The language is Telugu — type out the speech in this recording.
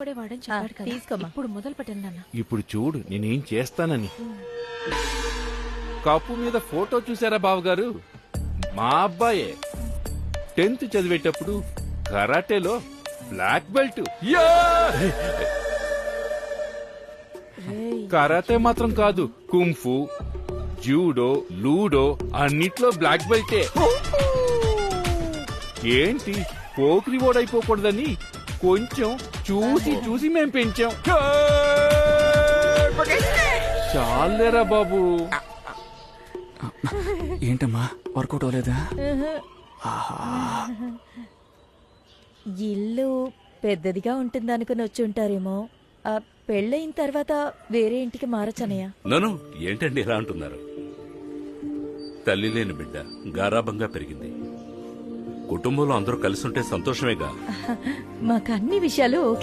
పడేవాడని చెప్పాడు కదా. తీసుకోమ్మా. ఇప్పుడు మొదలు పెట్టండి నాన్న. ఇప్పుడు చూడు నేనేం చేస్తానని. కప్పు మీద ఫోటో చూసారా బావగారు? మా అబ్బాయే. టెన్త్ చదివేటప్పుడు కరాటేలో బ్లాక్ బెల్ట్. యా! కరాటే మాత్రం కాదు కుంఫు జూడో లూడో అన్నిట్లో బ్లాక్ బెల్టే. ఏంటి పోకిరి ఓడైపోకూడదని కొంచెం చూసి చూసి మేం పెంచాం. చాలేరా బాబు. ఏంటమ్మా వర్కౌట్ అవ్వలేదా? ఇల్లు పెద్దదిగా ఉంటుంది అనుకుని వచ్చి ఉంటారేమో. పెళ్ళయిన తర్వాత వేరే ఇంటికి మారచ్చనయ్య. నను ఏంటండి ఇలా అంటున్నారు? తల్లి లేని బిడ్డ గారాబంగా పెరిగింది. కుటుంబంలో అందరూ కలిసి ఉంటే సంతోషమేగా. మాకు అన్ని విషయాలు